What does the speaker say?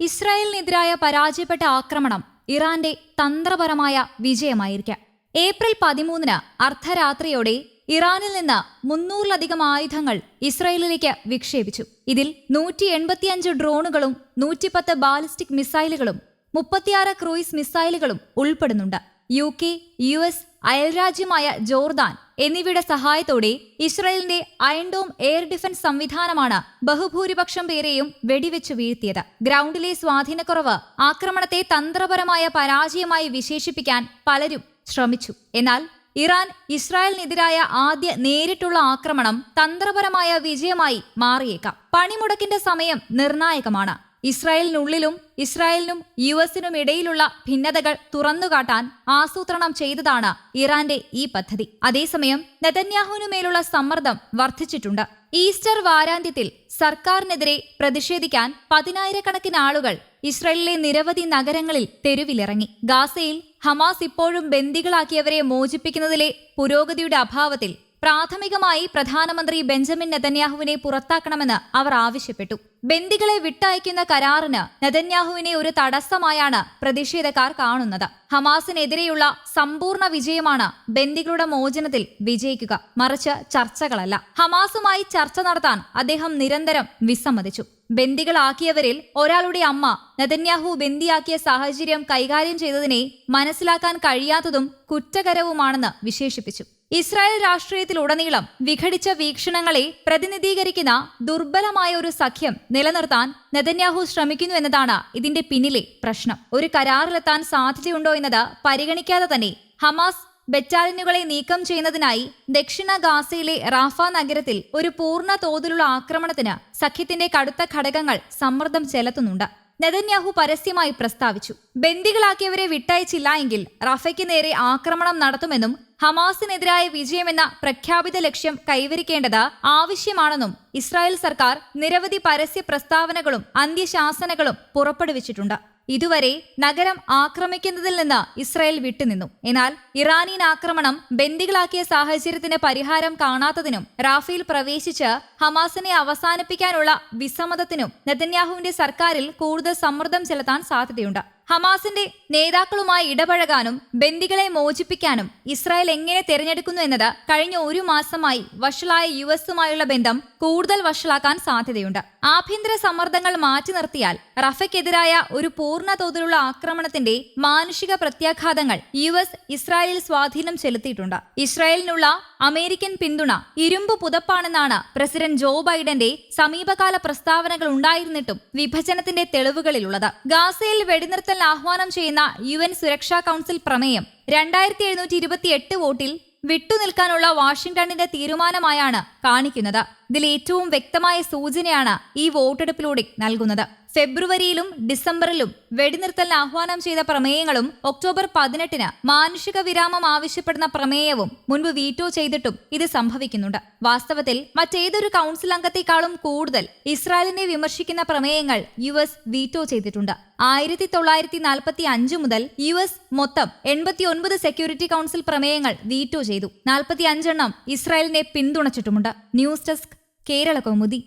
ഇസ്രായേലിനെതിരായ പരാജയപ്പെട്ട ആക്രമണം ഇറാന്റെ തന്ത്രപരമായ വിജയമായിരിക്കാം. ഏപ്രിൽ പതിമൂന്നിന് അർദ്ധരാത്രിയോടെ ഇറാനിൽ നിന്ന് മുന്നൂറിലധികം ആയുധങ്ങൾ ഇസ്രായേലിലേക്ക് വിക്ഷേപിച്ചു. ഇതിൽ നൂറ്റി എൺപത്തിയഞ്ച് ഡ്രോണുകളും നൂറ്റിപ്പത്ത് ബാലിസ്റ്റിക് മിസൈലുകളും മുപ്പത്തിയാറ് ക്രൂയിസ് മിസൈലുകളും ഉൾപ്പെടുന്നുണ്ട്. യു കെ യു എസ് അയൽരാജ്യമായ ജോർദാൻ എന്നിവയുടെ സഹായത്തോടെ ഇസ്രയേലിന്റെ അയൺഡോം എയർ ഡിഫൻസ് സംവിധാനമാണ് ബഹുഭൂരിപക്ഷം പേരെയും വെടിവെച്ചു വീഴ്ത്തിയത്. ഗ്രൗണ്ടിലെ സ്വാധീനക്കുറവ് ആക്രമണത്തെ തന്ത്രപരമായ പരാജയമായി വിശേഷിപ്പിക്കാൻ പലരും ശ്രമിച്ചു. എന്നാൽ ഇറാൻ ഇസ്രായേലിനെതിരായ ആദ്യ നേരിട്ടുള്ള ആക്രമണം തന്ത്രപരമായ വിജയമായി മാറിയേക്കാം. പണിമുടക്കിന്റെ സമയം നിർണായകമാണ്. ഇസ്രായേലിനുള്ളിലും ഇസ്രായേലിനും യു എസിനും ഇടയിലുള്ള ഭിന്നതകൾ തുറന്നുകാട്ടാൻ ആസൂത്രണം ചെയ്തതാണ് ഇറാന്റെ ഈ പദ്ധതി. അതേസമയം നെതന്യാഹുവിനുമേലുള്ള സമ്മർദ്ദം വർദ്ധിച്ചിട്ടുണ്ട്. ഈസ്റ്റർ വാരാന്ത്യത്തിൽ സർക്കാരിനെതിരെ പ്രതിഷേധിക്കാൻ പതിനായിരക്കണക്കിന് ആളുകൾ ഇസ്രായേലിലെ നിരവധി നഗരങ്ങളിൽ തെരുവിലിറങ്ങി. ഗാസയിൽ ഹമാസ് ഇപ്പോഴും ബന്ദികളാക്കിയവരെ മോചിപ്പിക്കുന്നതിലെ പുരോഗതിയുടെ അഭാവത്തിൽ പ്രാഥമികമായി പ്രധാനമന്ത്രി ബെഞ്ചമിൻ നെതന്യാഹുവിനെ പുറത്താക്കണമെന്ന് അവർ ആവശ്യപ്പെട്ടു. ബന്ദികളെ വിട്ടയക്കുന്ന കരാറിന് നെതന്യാഹുവിനെ ഒരു തടസ്സമായാണ് പ്രതിഷേധക്കാർ കാണുന്നത്. ഹമാസിനെതിരെയുള്ള സമ്പൂർണ വിജയമാണ് ബന്ദികളുടെ മോചനത്തിൽ വിജയിക്കുക മറിച്ച് ചർച്ചകളല്ല. ഹമാസുമായി ചർച്ച നടത്താൻ അദ്ദേഹം നിരന്തരം വിസമ്മതിച്ചു. ബന്ദികളാക്കിയവരിൽ ഒരാളുടെ അമ്മ നെതന്യാഹു ബന്ദിയാക്കിയ സാഹചര്യം കൈകാര്യം ചെയ്തതിനെ മനസ്സിലാക്കാൻ കഴിയാത്തതും കുറ്റകരവുമാണെന്ന് വിശേഷിപ്പിച്ചു. ഇസ്രായേൽ രാഷ്ട്രീയത്തിലുടനീളം വിഘടിച്ച വീക്ഷണങ്ങളെ പ്രതിനിധീകരിക്കുന്ന ദുർബലമായ ഒരു സഖ്യം നിലനിർത്താൻ നെതന്യാഹു ശ്രമിക്കുന്നു എന്നതാണ് ഇതിന്റെ പിന്നിലെ പ്രശ്നം. ഒരു കരാറിലെത്താൻ സാധ്യതയുണ്ടോ എന്നത് പരിഗണിക്കാതെ തന്നെ ഹമാസ് ബറ്റാലിയനുകളെ നീക്കം ചെയ്യുന്നതിനായി ദക്ഷിണ ഗാസയിലെ റാഫ നഗരത്തിൽ ഒരു പൂർണ തോതിലുള്ള ആക്രമണത്തിന് സഖ്യത്തിന്റെ കടുത്ത ഘടകങ്ങൾ സമ്മർദ്ദം ചെലുത്തുന്നുണ്ട്. നെതന്യാഹു പരസ്യമായി പ്രസ്താവിച്ചു. ബന്ദികളാക്കിയവരെ വിട്ടയച്ചില്ല എങ്കിൽ റഫയ്ക്ക് നേരെ ആക്രമണം നടത്തുമെന്നും ഹമാസിനെതിരായ വിജയമെന്ന പ്രഖ്യാപിത ലക്ഷ്യം കൈവരിക്കേണ്ടത് ആവശ്യമാണെന്നും ഇസ്രായേൽ സർക്കാർ നിരവധി പരസ്യ പ്രസ്താവനകളും അന്ത്യശാസനകളും പുറപ്പെടുവിച്ചിട്ടുണ്ട്. ഇതുവരെ നഗരം ആക്രമിക്കുന്നതിൽ നിന്ന് ഇസ്രായേൽ വിട്ടുനിന്നു. എന്നാൽ ഇറാനിയൻ ആക്രമണം ബന്ദികളാക്കിയ സാഹചര്യത്തിന് പരിഹാരം കാണാത്തതിനും റാഫേൽ പ്രവേശിച്ച് ഹമാസിനെ അവസാനിപ്പിക്കാനുള്ള വിസമ്മതത്തിനും നെതന്യാഹുവിന്റെ സർക്കാരിൽ കൂടുതൽ സമ്മർദ്ദം ചെലുത്താൻ സാധ്യതയുണ്ട്. ഹമാസിന്റെ നേതാക്കളുമായി ഇടപഴകാനും ബന്ദികളെ മോചിപ്പിക്കാനും ഇസ്രായേൽ എങ്ങനെ തെരഞ്ഞെടുക്കുന്നു എന്നത് കഴിഞ്ഞ ഒരു മാസമായി വഷളായ യു എസുമായുള്ള ബന്ധം കൂടുതൽ വഷളാക്കാൻ സാധ്യതയുണ്ട്. ആഭ്യന്തര സമ്മർദ്ദങ്ങൾ മാറ്റി നിർത്തിയാൽ റഫയ്ക്കെതിരായ ഒരു പൂർണ തോതിലുള്ള ആക്രമണത്തിന്റെ മാനുഷിക പ്രത്യാഘാതങ്ങൾ യു എസ് ഇസ്രായേലിൽ സ്വാധീനം ചെലുത്തിയിട്ടുണ്ട്. ഇസ്രായേലിനുള്ള അമേരിക്കൻ പിന്തുണ ഇരുമ്പ് പുതപ്പാണെന്നാണ് പ്രസിഡന്റ് ജോ ബൈഡന്റെ സമീപകാല പ്രസ്താവനകൾ ഉണ്ടായിരുന്നിട്ടും വിഭജനത്തിന്റെ തെളിവുകളിലുള്ളത്. ഗാസയിൽ വെടിനിർത്തൽ ആഹ്വാനം ചെയ്യുന്ന യു എൻ സുരക്ഷാ കൗൺസിൽ പ്രമേയം രണ്ടായിരത്തി എഴുന്നൂറ്റി ഇരുപത്തി എട്ട് വോട്ടിൽ വിട്ടുനിൽക്കാനുള്ള വാഷിംഗ്ടണിന്റെ തീരുമാനമായാണ് കാണിക്കുന്നത്. ഇതിൽ ഏറ്റവും വ്യക്തമായ സൂചനയാണ് ഈ വോട്ടെടുപ്പിലൂടെ നൽകുന്നത്. ഫെബ്രുവരിയിലും ഡിസംബറിലും വെടിനിർത്തലിന് ആഹ്വാനം ചെയ്ത പ്രമേയങ്ങളും ഒക്ടോബർ പതിനെട്ടിന് മാനുഷിക വിരാമം ആവശ്യപ്പെടുന്ന പ്രമേയവും മുൻപ് വീറ്റോ ചെയ്തിട്ടും ഇത് സംഭവിക്കുന്നുണ്ട്. വാസ്തവത്തിൽ മറ്റേതൊരു കൗൺസിൽ അംഗത്തെക്കാളും കൂടുതൽ ഇസ്രായേലിനെ വിമർശിക്കുന്ന പ്രമേയങ്ങൾ യു എസ് വീറ്റോ ചെയ്തിട്ടുണ്ട്. ആയിരത്തി തൊള്ളായിരത്തി നാൽപ്പത്തി അഞ്ച് മുതൽ യു എസ് മൊത്തം എൺപത്തി ഒൻപത് സെക്യൂരിറ്റി കൗൺസിൽ പ്രമേയങ്ങൾ വീറ്റോ ചെയ്തു. നാൽപ്പത്തി അഞ്ചെണ്ണം ഇസ്രായേലിനെ പിന്തുണച്ചിട്ടുമുണ്ട്. News desk Kerala Kaumudi